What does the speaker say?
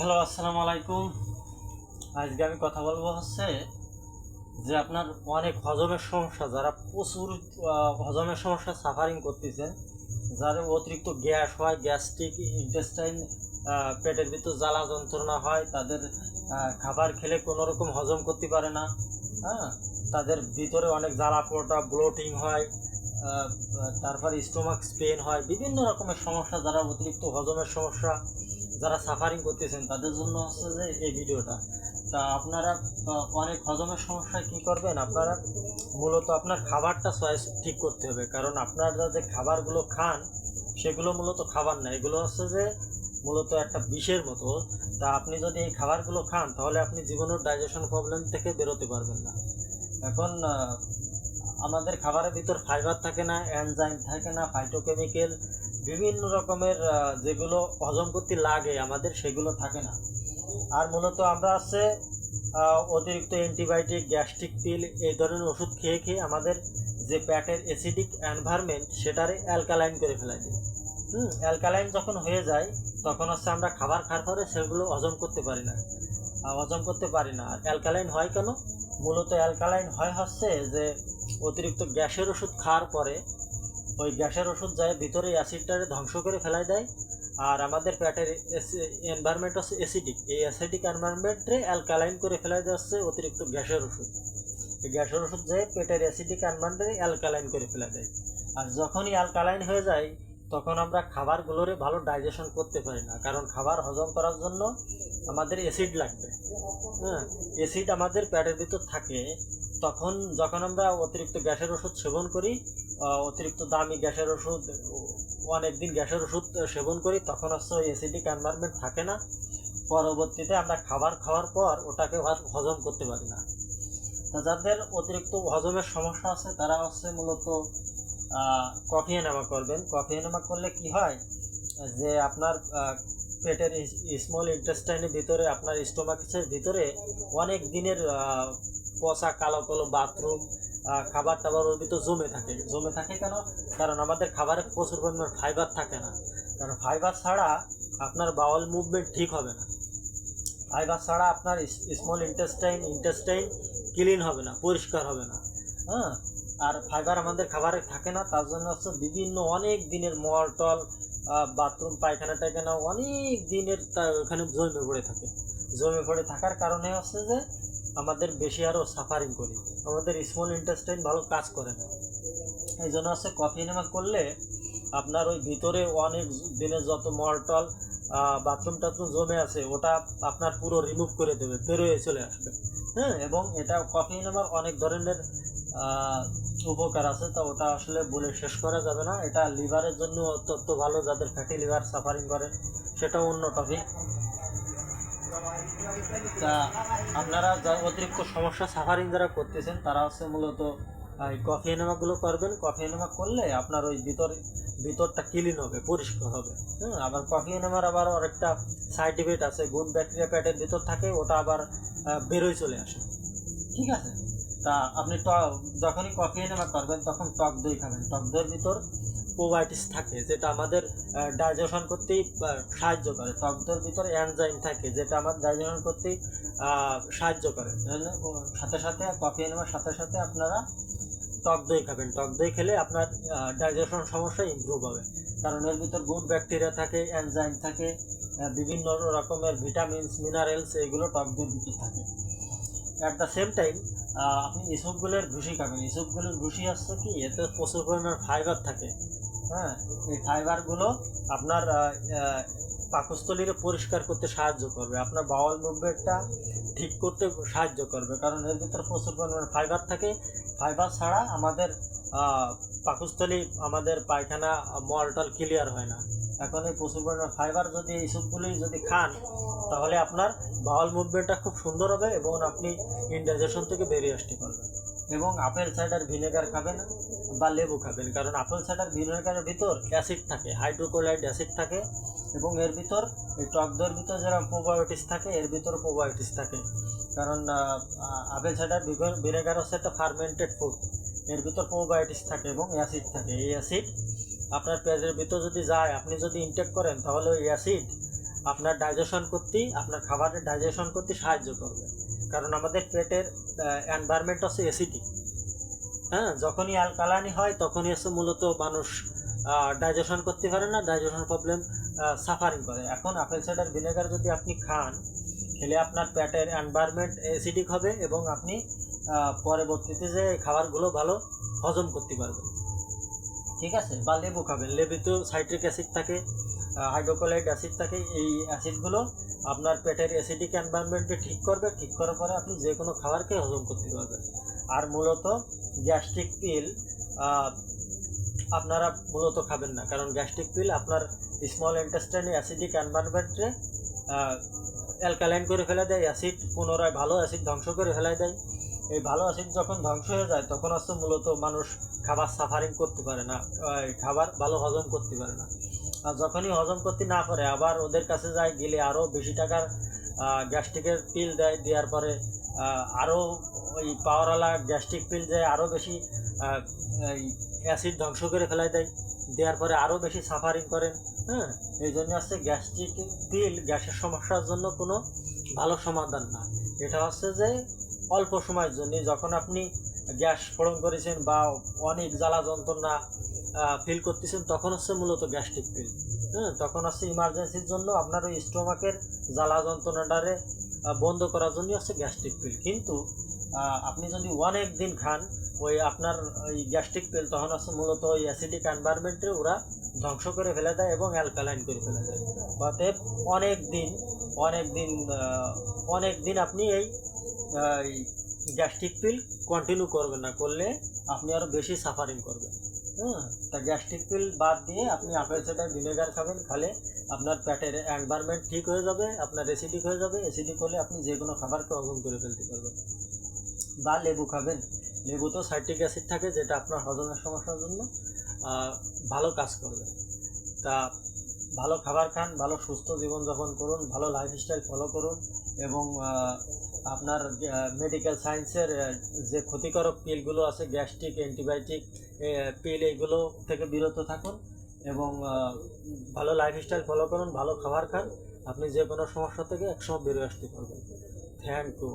Hello আসসালামু আলাইকুম আজকে আমি কথা বলব হচ্ছে যে আপনার অনেক হজমের সমস্যা, যারা প্রচুর হজমের সমস্যা সাফারিং করতেছেন যারা অতিরিক্ত গ্যাস হয় গ্যাস্ট্রিক ইন্টেস্টাইন পেটের ভিতর জ্বালা যন্ত্রণা হয়, তাদের খাবার খেলে কোনো রকম হজম করতে পারে না হ্যাঁ? তাদের ভিতরে অনেক জ্বালা পোড়া ব্লোটিং হয় তারপর স্টোমাক স্পেন হয়, বিভিন্ন রকমের সমস্যা, যারা অতিরিক্ত হজমের সমস্যা যারা সাফারিং করতেছেন, তাদের জন্য হচ্ছে যে এই ভিডিওটা। তা আপনারা অনেক হজমের সমস্যায় কি করবেন? আপনারা মূলত আপনার খাবারটা চয়েস ঠিক করতে হবে। কারণ আপনারা যে খাবারগুলো খান, সেগুলো মূলত খাবার না। এগুলো হচ্ছে যে মূলত একটা বিষের মতো। তা আপনি যদি এই খাবারগুলো খান, তাহলে আপনি জীবনের ডাইজেশন প্রবলেম থেকে বেরোতে পারবেন না। এখন আমাদের খাবারের ভিতর ফাইবার থাকে না এনজাইম থাকে না ফাইটোকেমিক্যাল বিভিন্ন রকমের যেগুলো হজম করতে লাগে আমাদের সেগুলো থাকে না। আর মূলত আমরা আহ, অতিরিক্ত অ্যান্টিবায়োটিক গ্যাস্ট্রিক পিল এই ধরনের ওষুধ খেয়ে খেয়ে আমাদের যে প্যাটের অ্যাসিডিক এনভায়রনমেন্ট সেটারে অ্যালকালাইন করে ফেলাই দিই। হুম অ্যালকালাইন যখন হয়ে যায় তখন হচ্ছে আমরা খাবার খাওয়ার পরে সেগুলো হজম করতে পারি না। হজম করতে পারি না। আর অ্যালকালাইন হয় কেন? মূলত অ্যালকালাইন হয় হচ্ছে যে অতিরিক্ত গ্যাসের ওষুধ খাওয়ার পরে ওই গ্যাসের ওষুধ যায় ভিতরে অ্যাসিডটারে ধ্বংস করে ফেলাই দেয়। আর আমাদের পেটের এনভায়রনমেন্ট হচ্ছে অ্যাসিডিক এই অ্যাসিডিক এনভায়রনমেন্টে অ্যালকালাইন করে ফেলাই যাচ্ছে অতিরিক্ত গ্যাসের ওষুধ। এই গ্যাসের ওষুধ যায় পেটের অ্যাসিডিক এনভায়রনমেন্টে অ্যালকালাইন করে ফেলা দেয়। আর যখনই অ্যালকালাইন হয়ে যায়, তখন আমরা খাবারগুলোরে ভালো ডাইজেশন করতে পারি না। কারণ খাবার হজম করার জন্য আমাদের অ্যাসিড লাগবে। হ্যাঁ অ্যাসিড আমাদের পেটের ভিতর থাকে। তখন যখন আমরা অতিরিক্ত গ্যাসের ওষুধ সেবন করি অতিরিক্ত দামি গ্যাসের ওষুধ অনেক দিন গ্যাসের ওষুধ সেবন করি, তখন হচ্ছে ওই অ্যাসিডিক এনভায়রনমেন্ট থাকে না। পরবর্তীতে আমরা খাবার খাওয়ার পর ওটাকে হজম করতে পারি না। যাদের অতিরিক্ত হজমের সমস্যা আছে, তারা হচ্ছে মূলত কফি এনামা করবেন। কফি এনামা করলে কি হয়? যে আপনার পেটের স্মল ইন্টেস্টাইনের ভিতরে, আপনার স্টোমাকের ভিতরে অনেক দিনের পচা, কালো কালো বাথরুম খাবার টাবার ওর ভিতর জমে থাকে। জমে থাকে কেন? কারণ আমাদের খাবারে প্রচুর পরিমাণ ফাইবার থাকে না। কারণ ফাইবার ছাড়া আপনার বাউল মুভমেন্ট ঠিক হবে না। ফাইবার ছাড়া আপনার স্মল ইন্টেস্টাইন ইন্টেস্টাইন ক্লিন হবে না, পরিষ্কার হবে না। হ্যাঁ? আর ফাইবার আমাদের খাবারে থাকে না, তার জন্য হচ্ছে বিভিন্ন অনেক দিনের মল টল বাথরুম, পায়খানা, টায়খানা অনেক দিনের ওখানে জমে পড়ে থাকে। জমে পড়ে থাকার কারণে হচ্ছে যে আমাদের বেশি আরও সাফারিং করি। আমাদের স্মল ইন্টেস্টাইন ভালো কাজ করে না। এই জন্য হচ্ছে কফি নেমা করলে আপনার ওই ভিতরে অনেক দিনের যত মলটল বাথরুম টাথরুম জমে আছে, ওটা আপনার পুরো রিমুভ করে দেবে, বেরোয় চলে আসবে। হ্যাঁ এবং এটা কফি নেমার অনেক ধরনের উপকার আছে, তা ওটা আসলে বলে শেষ করা যাবে না। এটা লিভারের জন্য অত্যন্ত ভালো, যাদের ফ্যাটি লিভার সাফারিং করে, সেটাও অন্য টপিক তা আপনারা অতিরিক্ত সমস্যা সাফারিং যারা করতেছেন, তারা হচ্ছে মূলত এই কফি এনেমাগুলো করবেন। কফি এনেমা করলে আপনার ওই ভিতর, ভিতরটা ক্লিন হবে, পরিষ্কার হবে। হ্যাঁ আবার কফি এনেমার আবার আরেকটা সাইড ইফেক্ট আছে। গুড ব্যাকটেরিয়া প্যাটের ভিতর থাকে, ওটা আবার বেরোয় চলে আসে। ঠিক আছে? তা আপনি যখনই কফি এনেমা করবেন, তখন টক দই খাবেন। টক দইয়ের ভিতর প্রোবায়োটিক্স থাকে, যেটা আমাদের ডাইজেশন করতেই সাহায্য করে। টক দইয়ের ভিতর এনজাইম থাকে, যেটা আমাদের ডাইজেশন করতেই সাহায্য করে। সাথে সাথে কফি নেওয়ার সাথে সাথে আপনারা টক দই খাবেন। টক দই খেলে আপনার ডাইজেশন সমস্যা ইমপ্রুভ হবে। কারণ এর ভিতর গুড ব্যাকটেরিয়া থাকে এনজাইম থাকে বিভিন্ন রকমের ভিটামিনস মিনারেলস এগুলো টক দইয়ের ভিতর থাকে। অ্যাট দ্য সেম টাইম আপনি ইসবগুলের ভুসি খাবেন। ইসবগুলের ভুসি আসছে কি, এতে প্রচুর পরিমাণ ফাইবার থাকে। হ্যাঁ এই ফাইবারগুলো আপনার পাকস্থলীরে পরিষ্কার করতে সাহায্য করবে। আপনার বাওয়াল মুভমেন্টটা ঠিক করতে সাহায্য করবে। কারণ এর ভিতরে প্রচুর পরিমাণে ফাইবার থাকে। ফাইবার ছাড়া আমাদের পাকস্থলী, আমাদের পায়খানা, মলটল ক্লিয়ার হয় না। এখন এই প্রচুর পরিমাণে ফাইবার যদি এই সবগুলি যদি খান, তাহলে আপনার বাওয়াল মুভমেন্টটা খুব সুন্দর হবে এবং আপনি ইনডাইজেশন থেকে বেরিয়ে আসতে পারবেন। এবং আপেল সাইডার ভিনেগার খাবেন। বা লেবু খাবেন। কারণ আপেল সাইডার ভিনেগারের ভিতর অ্যাসিড থাকে হাইড্রোক্লোরাইড অ্যাসিড থাকে এবং এর ভিতর এই টক ভিতর যেরকম প্রোবায়োটিস থাকে, এর ভিতর প্রোবায়োটিস থাকে। কারণ আপেল সাইডার ভিনেগার হচ্ছে একটা ফার্মেন্টেড ফুড এর ভিতর প্রোবায়োটিস থাকে এবং অ্যাসিড থাকে। এই অ্যাসিড আপনার পেঁয়াজের ভিতর যদি যায়, আপনি যদি ইনটেক করেন, তাহলে ওই অ্যাসিড আপনার ডাইজেশন করতেই, আপনার খাবারের ডাইজেশন করতে সাহায্য করবে। কারণ আমাদের পেটের এনভায়রনমেন্ট হচ্ছে অ্যাসিডিক হ্যাঁ যখনই অ্যালকালানি হয়, তখনই হচ্ছে মূলত মানুষ ডাইজেশন করতে পারে না ডাইজেশন প্রবলেম সাফারিং করে। এখন আপেল সাইডার ভিনেগার যদি আপনি খান খেলে আপনার পেটের এনভায়রনমেন্ট অ্যাসিডিক হবে এবং আপনি পরবর্তীতে যে খাবারগুলো ভালো হজম করতে পারবেন। ঠিক আছে? বা লেবু খাবেন। লেবুতেও সাইট্রিক অ্যাসিড থাকে হাইড্রোক্লোরাইড অ্যাসিড থাকে। এই অ্যাসিডগুলো আপনার পেটের অ্যাসিডিক এনভায়রনমেন্টকে ঠিক করবে। ঠিক করার পরে আপনি যে কোনো খাবারকে হজম করতে পারবেন। আর মূলত গ্যাস্ট্রিক পিল আপনারা মূলত খাবেন না। কারণ গ্যাস্ট্রিক পিল আপনার স্মল ইন্টেস্টাইনে অ্যাসিডিক এনভায়রনমেন্টে অ্যালকালাইন করে ফেলে দেয় অ্যাসিড পুনরায় ভালো অ্যাসিড ধ্বংস করে ফেলে দেয়। এই ভালো অ্যাসিড যখন ধ্বংস হয়ে যায়, তখন হচ্ছে মূলত মানুষ খাবার সাফারিং করতে পারে না খাবার ভালো হজম করতে পারে না। আর যখনই হজম করতে না পারে, আবার ওদের কাছে যায়, গেলে আরও বেশি টাকার গ্যাস্ট্রিকের পিল দেয়, দেওয়ার পরে আরও ওই পাওয়ারওয়ালা গ্যাস্ট্রিক পিল দেয় আরও বেশি অ্যাসিড ধ্বংস করে ফেলাই দেয়, দেওয়ার পরে আরও বেশি সাফারিং করেন হ্যাঁ? এই জন্য হচ্ছে গ্যাস্ট্রিক পিল গ্যাসের সমস্যার জন্য কোনো ভালো সমাধান না। এটা হচ্ছে যে অল্প সময়ের জন্য। যখন আপনি গ্যাস স্ফোরণ করেছেন বা অনেক জ্বালা যন্ত্রণা ফিল করতেছেন, তখন হচ্ছে মূলত গ্যাস্ট্রিক পিল হ্যাঁ? তখন হচ্ছে ইমার্জেন্সির জন্য আপনার ওই স্টোমাকের জ্বালা যন্ত্রণাটারে বন্ধ করার জন্য হচ্ছে গ্যাস্ট্রিক পিল কিন্তু আপনি যদি অনেক দিন খান, ওই আপনার ওই গ্যাস্ট্রিক পিল তখন হচ্ছে মূলত ওই অ্যাসিডিক এনভায়রনমেন্টে ওরা ধ্বংস করে ফেলে দেয় এবং অ্যালকালাইন করে ফেলে দেয়। অতএব অনেক দিন অনেক দিন অনেক দিন আপনি এই গ্যাস্ট্রিক পিল কন্টিনিউ করবেন না, করলে আপনি আরও বেশি সাফারিং করবেন। হ্যাঁ তা গ্যাস্ট্রিক পিল বাদ দিয়ে আপনি আপেল সাইডার ভিনেগার খাবেন, খালে আপনার পেটের এনভায়রনমেন্ট ঠিক হয়ে যাবে, আপনার অ্যাসিডিক হয়ে যাবে। অ্যাসিডিক হলে আপনি যে কোনো খাবারকে হজম করে ফেলতে পারবেন। বা লেবু খাবেন। লেবু তো সাইট্রিক অ্যাসিড থাকে, যেটা আপনার হজমের সমস্যার জন্য ভালো কাজ করবে। তা ভালো খাবার খান, ভালো সুস্থ জীবনযাপন করুন, ভালো লাইফস্টাইল ফলো করুন এবং আপনার মেডিকেল সায়েন্সের যে ক্ষতিকারক পিলগুলো আছে গ্যাস্ট্রিক অ্যান্টিবায়োটিক পিল এইগুলো থেকে বিরত থাকুন এবং ভালো লাইফস্টাইল ফলো করুন, ভালো খাবার খান। আপনি যে কোনো সমস্যা থেকে একসময় বেরিয়ে আসতে পারবেন। Thank you